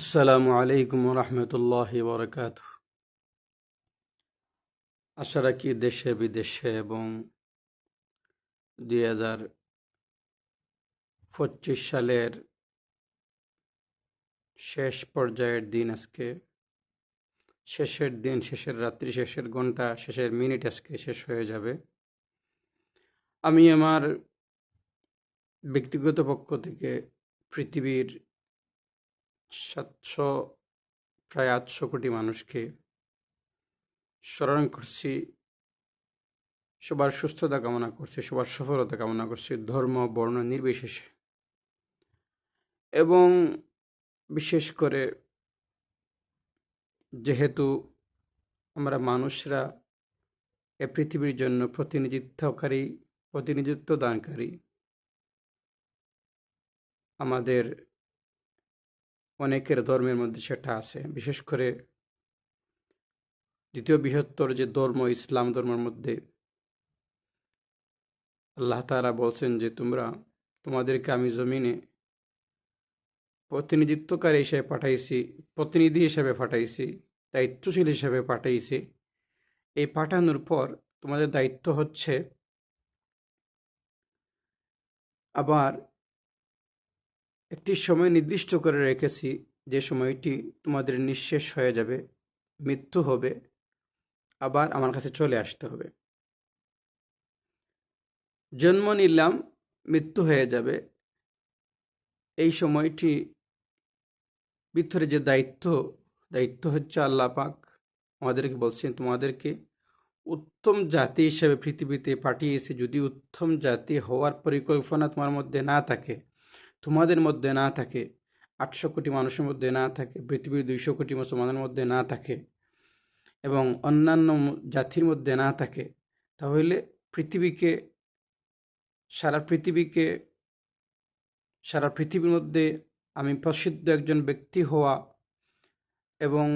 আসসালামু আলাইকুম রহমতুল্লাহ বরকাত আশা রাখি দেশে, বিদেশে এবং দুই হাজার পঁচিশ সালের শেষ পর্যায়ের দিন আজকে। শেষের দিন, শেষের রাত্রি, শেষের ঘণ্টা শেষের মিনিট আজকে শেষ হয়ে যাবে। আমি আমার ব্যক্তিগত পক্ষ থেকে পৃথিবীর সাতশো, প্রায় আটশো কোটি মানুষকে স্মরণ করছি। সবার সুস্থতা কামনা করছি, সবার সফলতা কামনা করছি, ধর্ম, বর্ণ নির্বিশেষে। এবং বিশেষ করে যেহেতু আমরা মানুষরা এ পৃথিবীর জন্য প্রতিনিধিত্বকারী, প্রতিনিধিত্ব দানকারী, আমাদের অনেকের ধর্মের মধ্যে সেটা আছে। বিশেষ করে দ্বিতীয় বৃহত্তর যে ধর্ম, ইসলাম ধর্মের মধ্যে আল্লাহ তারা বলছেন যে, তোমরা তোমাদেরকে আমি জমিনে প্রতিনিধিত্বকারী হিসেবে পাঠাইছি, প্রতিনিধি হিসেবে পাঠাইছি, দায়িত্বশীল হিসেবে পাঠাইছি। এই পাঠানোর পর তোমাদের দায়িত্ব হচ্ছে আবার একটি সময় নির্দিষ্ট করে রেখেছি যে সময়টি তোমাদের নিঃশেষ হয়ে যাবে, মৃত্যু হবে, আবার আমার কাছে চলে আসতে হবে। জন্ম নিলাম, মৃত্যু হয়ে যাবে। এই সময়টি ভিতরে যে দায়িত্ব দায়িত্ব হচ্ছে আল্লাহ পাক আমাদেরকে বলছেন, তোমাদেরকে উত্তম জাতি হিসেবে পৃথিবীতে পাঠিয়েছে। যদি উত্তম জাতি হওয়ার পরিকল্পনা তোমার মধ্যে না থাকে তোমাদের মধ্যে না থাকে, আটশো কোটি মানুষের মধ্যে না থাকে, পৃথিবীর দুইশো কোটি মুসলমানের মধ্যে না থাকে এবং অন্যান্য জাতির মধ্যে না থাকে, তাহলে পৃথিবীকে, সারা পৃথিবীকে, সারা পৃথিবীর মধ্যে আমি প্রসিদ্ধ একজন ব্যক্তি হওয়া এবং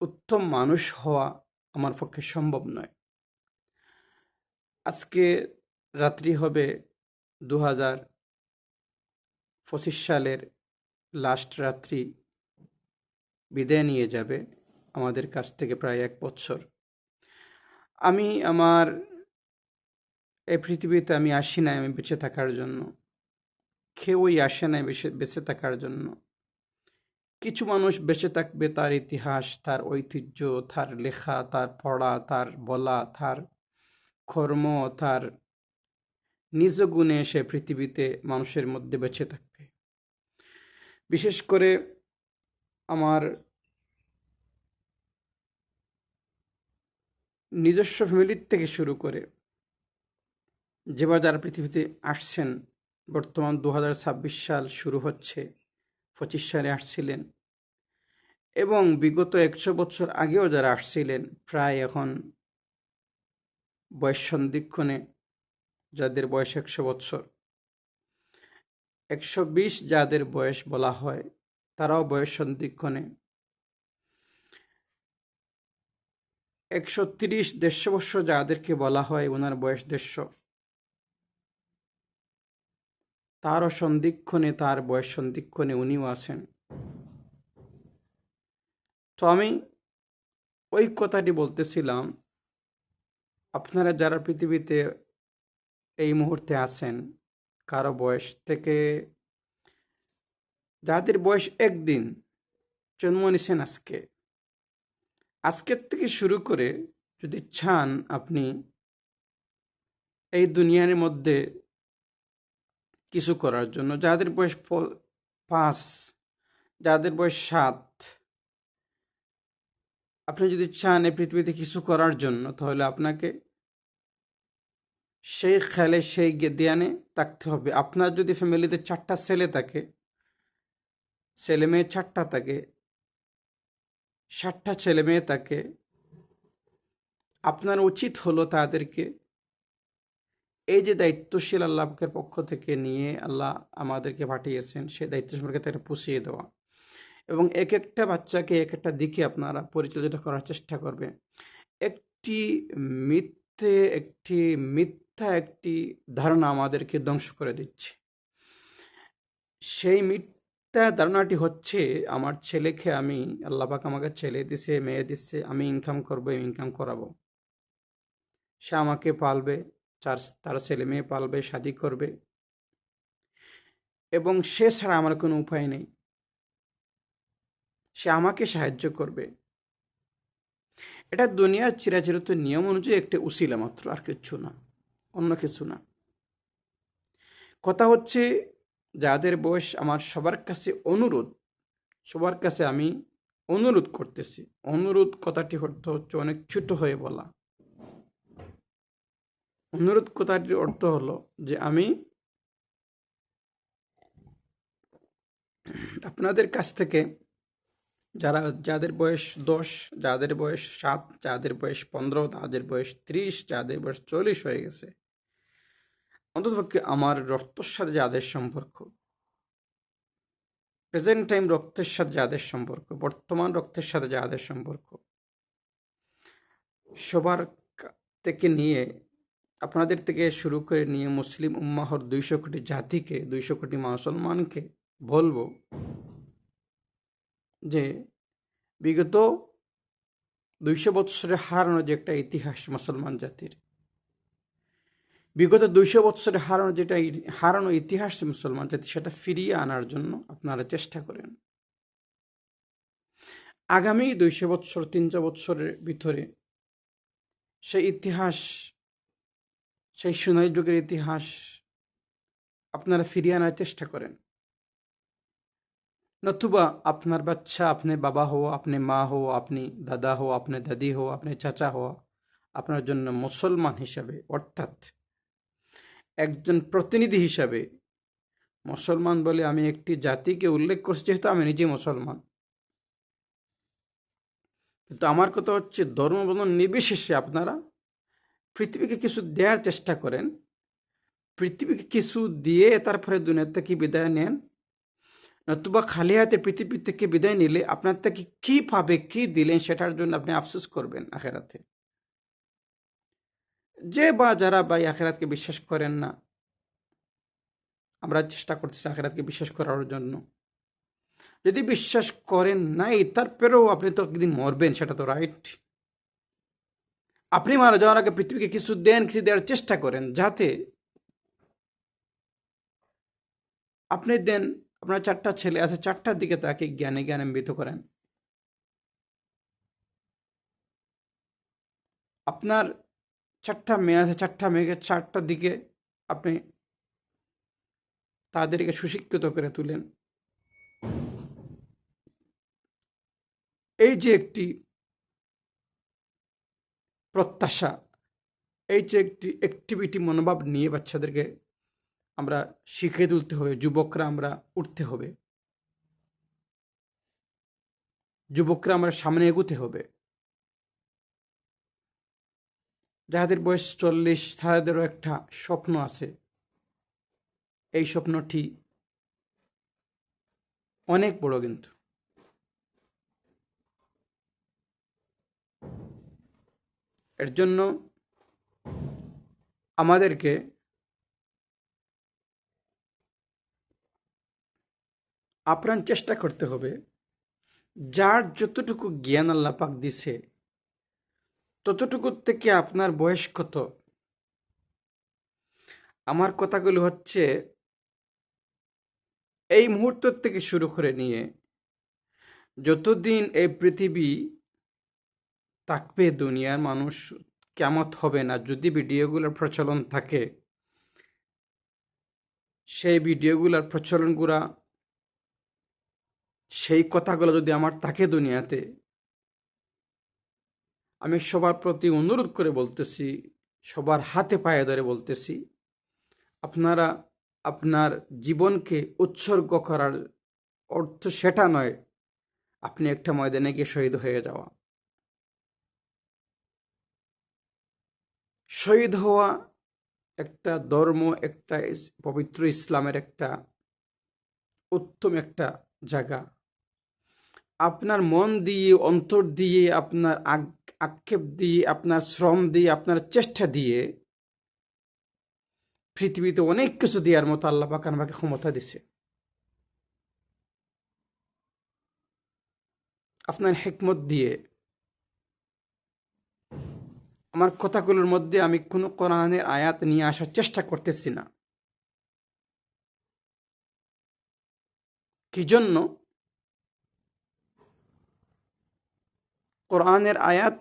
উত্তম মানুষ হওয়া আমার পক্ষে সম্ভব নয়। আজকে রাত্রি হবে দু হাজার পঁচিশ সালের লাস্ট রাত্রি বিদায় নিয়ে যাবে আমাদের কাছ থেকে প্রায় এক বছর। আমি আমার, এই পৃথিবীতে আমি আসি নাই আমি বেঁচে থাকার জন্য। কেউই আসে নাই বেঁচে বেঁচে থাকার জন্য। কিছু মানুষ বেঁচে থাকবে তার ইতিহাস, তার ঐতিহ্য, তার লেখা, তার পড়া, তার বলা, তার কর্ম, তার নিজ গুণে এসে পৃথিবীতে মানুষের মধ্যে বেঁচে থাকবে বিশেষ করে আমার নিজস্ব ফ্যামিলির থেকে শুরু করে যেবার যারা পৃথিবীতে আসছেন, বর্তমান দু হাজার ছাব্বিশ সাল শুরু হচ্ছে, পঁচিশ সালে আসছিলেন এবং বিগত একশো বছর আগেও যারা আসছিলেন, প্রায় এখন বয়স সন্ধিক্ষণে যাদের বয়স একশো বৎসর একশো বিশ যাদের বয়স বলা হয়, তারাও বয়স সন্ধিক্ষণে। একশো তিরিশ দেড়শো যাদেরকে বলা হয়, ওনার বয়স দেড়শো। তারও সন্ধিক্ষণে, তার বয়স সন্ধিক্ষণে উনিও আছেন। তো আমি ওই কথাটি বলতেছিলাম, আপনারা যারা পৃথিবীতে এই মুহূর্তে আছেন কারও বয়স থেকে যাদের বয়স একদিন, জন্ম নিছেন আজকে। আজকের থেকে শুরু করে যদি চান আপনি এই দুনিয়ার মধ্যে কিছু করার জন্য, যাদের বয়স পাঁচ, যাদের বয়স সাত, আপনি যদি চান এই পৃথিবীতে কিছু করার জন্য, তাহলে আপনাকে সেই খেলে সেই জ্ঞানে থাকতে হবে। আপনার যদি ফ্যামিলিতে চারটা ছেলে থাকে, ছেলে মেয়ে চারটা থাকে ষাটটা ছেলে মেয়ে থাকে, আপনার উচিত হলো তাদেরকে এই যে দায়িত্বশীল আল্লাহকে পক্ষ থেকে নিয়ে আল্লাহ আমাদেরকে পাঠিয়েছেন সে দায়িত্ব সম্পর্কে তাকে পুষিয়ে দেওয়া। এবং এক একটা বাচ্চাকে এক একটা দিকে আপনারা পরিচালিত করার চেষ্টা করবে একটি মিথ্যে, একটি মিথ্যা একটি ধারণা আমাদেরকে ধ্বংস করে দিচ্ছে। সেই মিথ্যা মিথ্যা ধারণাটি হচ্ছে, আমার ছেলেকে আমি, আল্লাহ পাক আমাকে ছেলে দিছে, মেয়ে দিচ্ছে আমি ইনকাম করব ইনকাম করাবো। সে আমাকে পালবে, চার, তার ছেলে মেয়ে পালবে, শাদি করবে। এবং সে ছাড়া আমার কোনো উপায় নেই। সে আমাকে সাহায্য করবে। এটা দুনিয়ার চিরাচিরত নিয়ম অনুযায়ী একটা উসিলা মাত্র, আর কিচ্ছু না। অন্য কিছু না। কথা হচ্ছে, যাদের বয়স আমার সবার কাছে অনুরোধ সবার কাছে আমি অনুরোধ করতেছি। অনুরোধ কথাটি অর্থ হচ্ছে অনেক ছোট হয়ে বলা। অনুরোধ কথাটির অর্থ হলো যে আমি আপনাদের কাছ থেকে যারা, যাদের বয়স দশ, যাদের বয়স সাত, যাদের বয়স পনেরো, তাদের বয়স ত্রিশ, যাদের বয়স চল্লিশ হয়ে গেছে। অন্ততপক্ষে আমার রক্তর সাথে যাদের সম্পর্ক প্রেজেন্ট টাইম রক্তের সাথে যাদের সম্পর্ক, বর্তমান রক্তের সাথে যাদের সম্পর্ক, সবার থেকে নিয়ে, আপনাদের থেকে শুরু করে নিয়ে মুসলিম উম্মাহর দুইশো কোটি জাতিকে, দুইশো কোটি মুসলমানকে বলব যে বিগত দুইশো বৎসরে হারানো যে একটা ইতিহাস মুসলমান জাতির। বিগত দুইশো বৎসরে হারানো যেটা হারানো ইতিহাস মুসলমান জাতি, সেটা ফিরিয়ে আনার জন্য আপনারা চেষ্টা করেন। আগামী দুইশো বৎসর, তিনশো বৎসরের ভিতরে সেই ইতিহাস, সেই সোনালী যুগের ইতিহাস আপনারা ফিরিয়ে আনার চেষ্টা করেন। নতুবা আপনার বাচ্চা, আপনি বাবা হো আপনি মা হো আপনি দাদা হো আপনি দাদি হো আপনি চাচা হো আপনার জন্য মুসলমান হিসাবে, অর্থাৎ একজন প্রতিনিধি হিসাবে মুসলমান বলে আমি একটি জাতিকে উল্লেখ করছি, যেহেতু আমি নিজে মুসলমান। কিন্তু আমার কথা হচ্ছে, ধর্মবন্ধন নির্বিশেষে আপনারা পৃথিবীকে কিছু দেওয়ার চেষ্টা করেন, পৃথিবীকে কিছু দিয়ে তারপরে দুনিয়া থেকে বিদায় নেন। নতুবা খালি হাতে পৃথিবী থেকে বিদায় নিলে আপনার থেকে কি পাবে কি দিলেন সেটার জন্য আপনি আফসোস করবেন আখেরাতে? যে বা যারা এই আখেরাতকে বিশ্বাস করেন না, আমরা চেষ্টা করতেছি আখেরাতকে বিশ্বাস করার জন্য। যদি বিশ্বাস করেন নাই, তারপরেও আপনি তো একদিন মরবেন, সেটা তো রাইট আপনি মারা যাওয়ার আগে পৃথিবীকে কিছু দেন, কিছু দেওয়ার চেষ্টা করেন, যাতে আপনি দেন আপনার চারটা ছেলে আছে, চারটার দিকে তাকে জ্ঞানে জ্ঞানে জ্ঞানান্বিত করেন। আপনার চারটা মেয়ে আছে, চারটা মেয়েকে চারটার দিকে আপনি তাদেরকে সুশিক্ষিত করে তুলেন। এই যে একটি প্রত্যাশা, এই যে একটি অ্যাক্টিভিটি মনোভাব নিয়ে বাচ্চাদেরকে আমরা শিখে তুলতে হবে, যুবকরা আমরা উঠতে হবে। যুবকরা আমরা সামনে এগুতে হবে। যাদের বয়স চল্লিশ তাদেরও একটা স্বপ্ন আছে। এই স্বপ্নটি অনেক বড় কিন্তু। এর জন্য আমাদেরকে আপ্রাণ চেষ্টা করতে হবে। যার যতটুকু জ্ঞান আল্লাহ পাক দিছে, ততটুকুর থেকে আপনার বয়স কত? আমার কথাগুলো হচ্ছে, এই মুহূর্ত থেকে শুরু করে নিয়ে যতদিন এই পৃথিবী থাকবে, দুনিয়ার মানুষ কেমত হবে না, যদি ভিডিওগুলোর প্রচলন থাকে, সেই ভিডিওগুলোর প্রচলনগুলা সেই কথাগুলো যদি আমার থাকে দুনিয়াতে, আমি সবার প্রতি অনুরোধ করে বলতেছি, সবার হাতে পায়ে ধরে বলতেছি, আপনারা আপনার জীবনকে উৎসর্গ করার অর্থ সেটা নয়, আপনি একটা ময়দানে গিয়ে শহীদ হয়ে যাওয়া। শহীদ হওয়া একটা ধর্ম, একটা পবিত্র ইসলামের একটা উত্তম একটা জায়গা। আপনার মন দিয়ে, অন্তর দিয়ে, আপনার আক্ষেপ দিয়ে, আপনার শ্রম দিয়ে, আপনার চেষ্টা দিয়ে পৃথিবীতে অনেক কিছু দেওয়ার মতো আল্লাহ পাক আমাকে ক্ষমতা দিছে। আপনার হেকমত দিয়ে, আমার কথাগুলোর মধ্যে আমি কোনো কোরআনের আয়াত নিয়ে আসার চেষ্টা করতেছি না। কি জন্য? কোরআনের আয়াত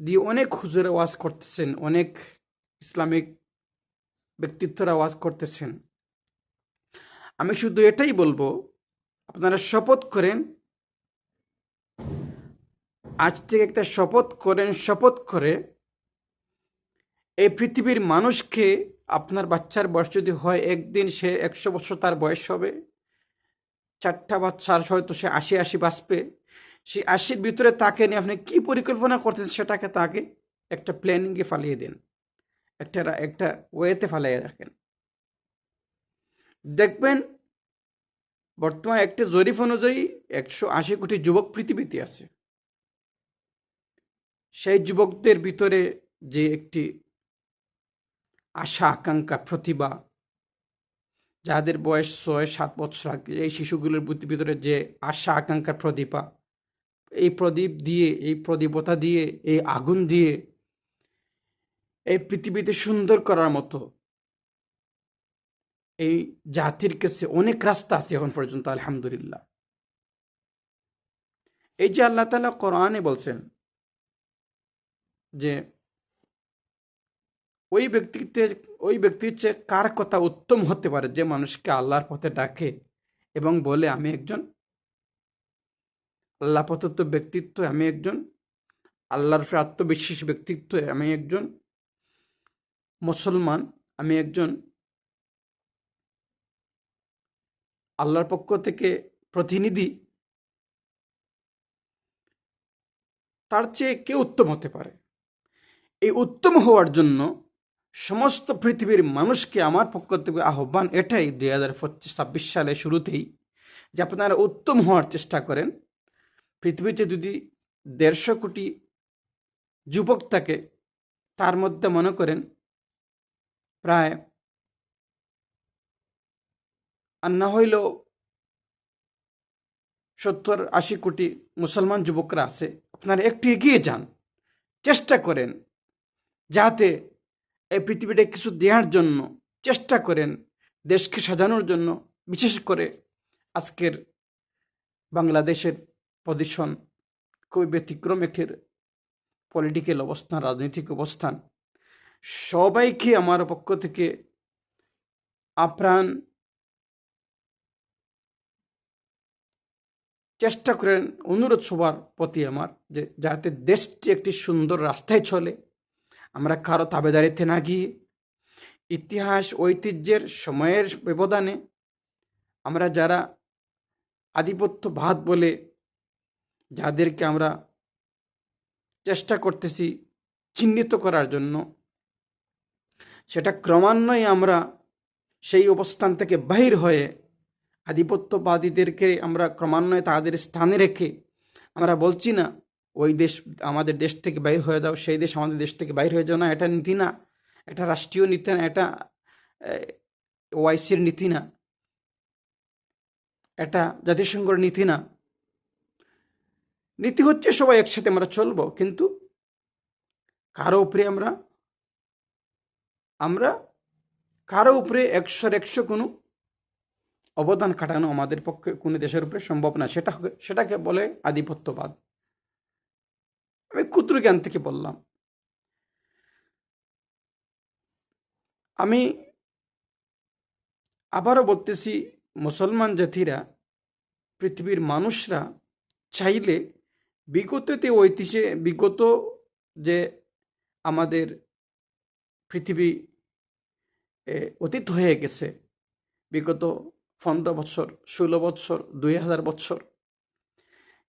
দিয়ে অনেক হুজুরে ওয়াজ করতেছেন অনেক ইসলামিক ব্যক্তিত্বরা ওয়াজ করতেছেন আমি শুধু এটাই বলব আপনারা শপথ করেন আজ থেকে একটা শপথ করেন শপথ করে এই পৃথিবীর মানুষকে আপনার বাচ্চার বয়স যদি হয় একদিন সে একশো বছর তার বয়স হবে চারটা বাচ্চার হয়তো সে আশি আশি বাঁচবে সেই আশির ভিতরে তাকে নিয়ে আপনি কী পরিকল্পনা করতেছেন সেটাকে তাকে একটা প্ল্যানিংয়ে ফালিয়ে দেন। একটা একটা ওয়েতে ফালিয়ে রাখেন। দেখবেন বর্তমানে একটা জরিফ অনুযায়ী একশো আশি কোটি যুবক পৃথিবীতে আছে। সেই যুবকদের ভিতরে যে একটি আশা, আকাঙ্ক্ষা, প্রতিভা, যাদের বয়স ছয়, সাত বছর আগে এই শিশুগুলোর ভিতরে যে আশা আকাঙ্ক্ষা প্রদীপা এই প্রদীপ দিয়ে, এই প্রদীপতা দিয়ে, এই আগুন দিয়ে, এই পৃথিবীতে সুন্দর করার মতো, এই জাতির কাছে অনেক রাস্তা আছে এখন পর্যন্ত, আলহামদুলিল্লাহ। এই যে আল্লাহ তালা কোরআনে বলছেন যে, ওই ব্যক্তিতে, ওই ব্যক্তির চেয়ে কার কথা উত্তম হতে পারে? যে মানুষকে আল্লাহর পথে ডাকে এবং বলে, আমি একজন আল্লাহ ব্যক্তিত্ব আমি একজন। আল্লাহর আত্মবিশ্বাস ব্যক্তিত্ব আমি একজন। মুসলমান, আমি একজন। আল্লাহর পক্ষ থেকে প্রতিনিধি। তার চেয়ে কে উত্তম হতে পারে। এই উত্তম হওয়ার জন্য সমস্ত পৃথিবীর মানুষকে আমার পক্ষ থেকে আহ্বান এটাই দুই হাজার পঁচিশ ছাব্বিশ সালে শুরুতেই যে আপনারা উত্তম হওয়ার চেষ্টা করেন। পৃথিবীতে যদি দেড়শো কোটি যুবক থাকে, তার মধ্যে মনে করেন প্রায় আর না হইল সত্তর আশি কোটি মুসলমান যুবকরা আছে, আপনারা একটু এগিয়ে যান। চেষ্টা করেন যাতে এই পৃথিবীটা কিছু দেওয়ার জন্য চেষ্টা করেন, দেশকে সাজানোর জন্য। বিশেষ করে আজকের বাংলাদেশের পজিশন খুবই ব্যতিক্রম একের পলিটিক্যাল অবস্থান, রাজনৈতিক অবস্থান। সবাইকে আমার পক্ষ থেকে আপ্রাণ চেষ্টা করেন, অনুরোধ সবার প্রতি আমার যে যাতে দেশটি একটি সুন্দর রাস্তায় চলে। আমরা কারও তাবেদারিতে না গিয়ে ইতিহাস, ঐতিহ্যের সময়ের ব্যবধানে আমরা যারা আধিপত্যবাদ বলে যাদেরকে আমরা চেষ্টা করতেছি চিহ্নিত করার জন্য, সেটা ক্রমান্বয়ে আমরা সেই অবস্থান থেকে বাহির হয়ে আধিপত্যবাদীদেরকে আমরা ক্রমান্বয়ে তাদের স্থানে রেখে আমরা বলছি না, ওই দেশ, আমাদের দেশ থেকে বাইর হয়ে যাও, সেই দেশ আমাদের দেশ থেকে বাইর হয়ে যাও না, এটা নীতি না, এটা রাষ্ট্রীয় নীতি না, এটা ওয়াইসির নীতি না, এটা জাতিসংঘের নীতি না। নীতি হচ্ছে সবাই একসাথে আমরা চলবো, কিন্তু কারও উপরে আমরা আমরা কারও উপরে একশোর একশো কোনো অবদান খাটানো আমাদের পক্ষে কোনো দেশের উপরে সম্ভব না। সেটা সেটাকে বলে আধিপত্যবাদ। আমি ক্ষুদ্র জ্ঞান থেকে বললাম। আমি আবারও বলতেছি, মুসলমান জাতিরা, পৃথিবীর মানুষরা চাইলে বিগততে ঐতিহ্যে বিগত যে আমাদের পৃথিবী অতীত হয়ে গেছে, বিগত পনেরো বছর, ষোলো বছর, দুই হাজার বছর,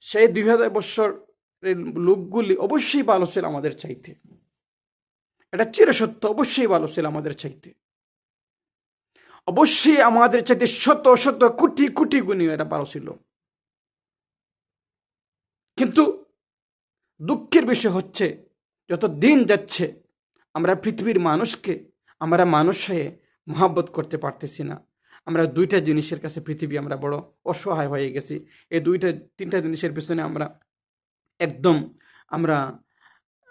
সেই দুই হাজার বছরের লোকগুলি অবশ্যই ভালো ছিল আমাদের চাইতে। এটা চিরসত্য, অবশ্যই ভালো ছিল আমাদের চাইতে। অবশ্যই আমাদের চাইতে শত শত কোটি কোটি গুণী এরা ভালো ছিল। কিন্তু দুঃখের বিষয় হচ্ছে, যত দিন যাচ্ছে, আমরা পৃথিবীর মানুষকে, আমরা মানুষ হয়ে মহাব্বত করতে পারতেছি না। আমরা দুইটা জিনিসের কাছে পৃথিবী আমরা বড় অসহায় হয়ে গেছি। এই দুইটা, তিনটা জিনিসের পিছনে আমরা একদম, আমরা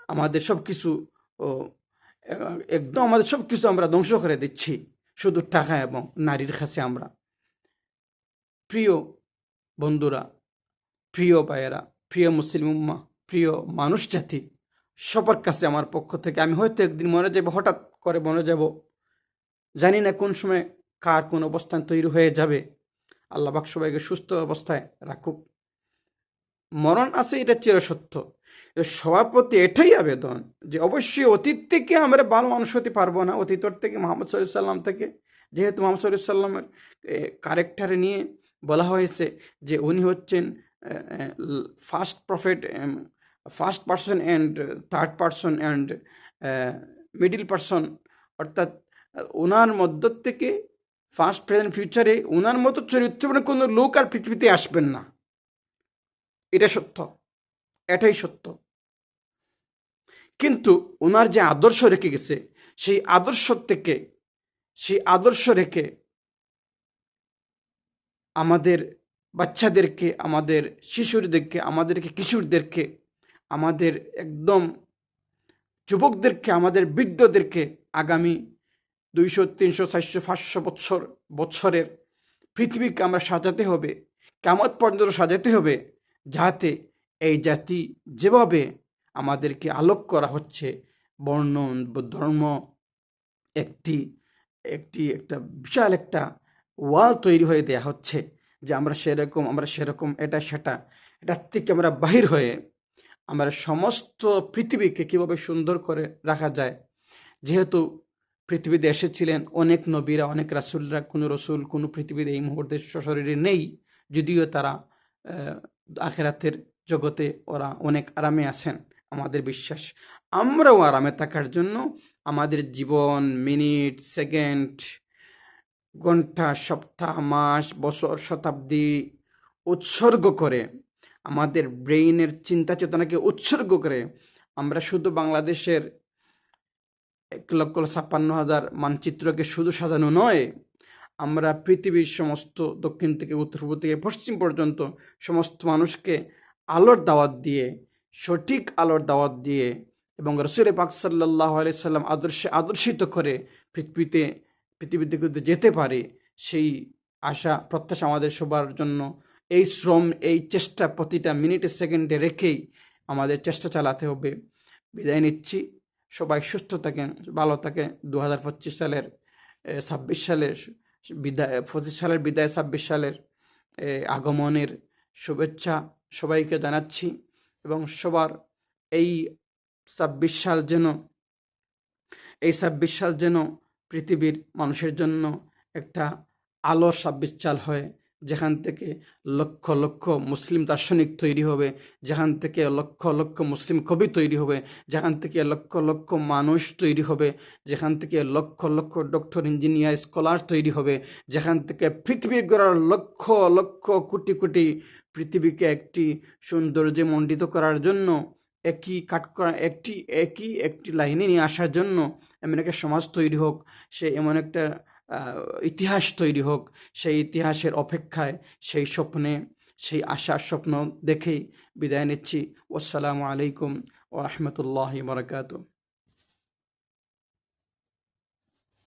আমাদের সব কিছু একদম আমাদের সব কিছু আমরা ধ্বংস করে দিচ্ছি। শুধু টাকা এবং নারীর কাছে আমরা। প্রিয় বন্ধুরা, প্রিয় ভাইয়েরা প্রিয় মুসলিম উম্মা, প্রিয় মানুষ জাতি, সবার কাছে আমার পক্ষ থেকে আমি হয়তো একদিন মনে যাব, হঠাৎ করে মনে যাব। জানি না কোন সময় কার কোন অবস্থান তৈরি হয়ে যাবে। আল্লাহ পাক সবাইকে সুস্থ অবস্থায় রাখুক। মরণ আছে, এটা চিরসত্য। সবার প্রতি এটাই আবেদন যে অবশ্যই অতীত থেকে আমরা ভালো মানুষ হতে পারব না। অতীতর থেকে মোহাম্মদ সাল্লাহ সাল্লাম থেকে, যেহেতু মোহাম্মদ সাল্লাহ সাল্লামের কারেক্টারে নিয়ে বলা হয়েছে যে উনি হচ্ছেন first prophet first person and third person and middle person অর্থাৎ ওনার মধ্য থেকে ফার্স্ট প্রেজেন্ট ফিউচারে ওনার মতো চরিত্রবান কোনো লোক আর পৃথিবীতে আসবেন না। এটা সত্য। এটাই সত্য। কিন্তু ওনার যে আদর্শ রেখে গেছে, সেই আদর্শ থেকে, সেই আদর্শ রেখে আমাদের বাচ্চাদেরকে, আমাদের শিশুরদেরকে আমাদেরকে কিশোরদেরকে, আমাদের একদম যুবকদেরকে, আমাদের বৃদ্ধদেরকে আগামী দুইশো, তিনশো, চারশো, পাঁচশো বছর বছরের পৃথিবীকে আমরা সাজাতে হবে কেমন পর্যন্ত সাজাতে হবে যাতে এই জাতি যেভাবে আমাদেরকে আলোক করা হচ্ছে, বর্ণ, ধর্ম, একটি একটি, একটা বিশাল একটা ওয়াল তৈরি হয়ে দেয়া হচ্ছে। যে আমরা সেরকম আমরা সেরকম, এটা, সেটা এটার থেকে আমরা বাহির হয়ে আমরা সমস্ত পৃথিবীকে কীভাবে সুন্দর করে রাখা যায়? যেহেতু পৃথিবীতে এসেছিলেন অনেক নবীরা, অনেক রাসুলরা, কোনো রসুল, কোনো পৃথিবীতে এই মুহূর্তে সশরীরে নেই, যদিও তারা আখেরাতের জগতে ওরা অনেক আরামে আছেন, আমাদের বিশ্বাস। আমরাও আরামে থাকার জন্য আমাদের জীবন, মিনিট, সেকেন্ড ঘণ্টা সপ্তাহ, মাস, বছর, শতাব্দী উৎসর্গ করে, আমাদের ব্রেইনের চিন্তা চেতনাকে উৎসর্গ করে, আমরা শুধু বাংলাদেশের এক লক্ষ ছাপ্পান্ন হাজার মানচিত্রকে শুধু সাজানো নয়, আমরা পৃথিবীর সমস্ত দক্ষিণ থেকে উত্তর পূর্ব থেকে পশ্চিম পর্যন্ত সমস্ত মানুষকে আলোর দাওয়াত দিয়ে, সঠিক আলোর দাওয়াত দিয়ে এবং রসুল পাক সাল্লাহ সাল্লাম আদর্শে আদর্শিত করে পৃথিবীতে পৃথিবীতে কিন্তু যেতে পারে, সেই আশা, প্রত্যাশা আমাদের সবার জন্য, এই শ্রম, এই চেষ্টা প্রতিটা মিনিটে, সেকেন্ডে রেখেই আমাদের চেষ্টা চালাতে হবে। বিদায় নিচ্ছি। সবাই সুস্থ থাকেন, ভালো থাকেন। দু হাজার পঁচিশ সালের ছাব্বিশ সালের, বিদায় পঁচিশ সালের বিদায়, ছাব্বিশ সালের আগমনের শুভেচ্ছা সবাইকে জানাচ্ছি এবং সবার এই ছাব্বিশ সাল যেন, এই ছাব্বিশ সাল যেন পৃথিবীর মানুষের জন্য একটা আলো ছাব্বিশ সাল হয়। যেখান থেকে লক্ষ লক্ষ মুসলিম দার্শনিক তৈরি হবে, যেখান থেকে লক্ষ লক্ষ মুসলিম কবি তৈরি হবে, যেখান থেকে লক্ষ লক্ষ মানুষ তৈরি হবে, যেখান থেকে lakh lakh doctor, engineer, scholar তৈরি হবে, যেখান থেকে পৃথিবী গড়ার লক্ষ লক্ষ কোটি কোটি পৃথিবীকে একটি সৌন্দর্যে মণ্ডিত করার জন্য একই কাট একটি, একই একটি লাইনে নিয়ে আসার জন্য এমন একটা সমাজ তৈরি হোক, সে এমন একটা ইতিহাস তৈরি হোক, সেই ইতিহাসের অপেক্ষায় সেই স্বপ্নে, সেই আশার স্বপ্ন দেখেই বিদায় নিচ্ছি। আসসালামু আলাইকুম ও রহমতুল্লাহ বারকাতুহ।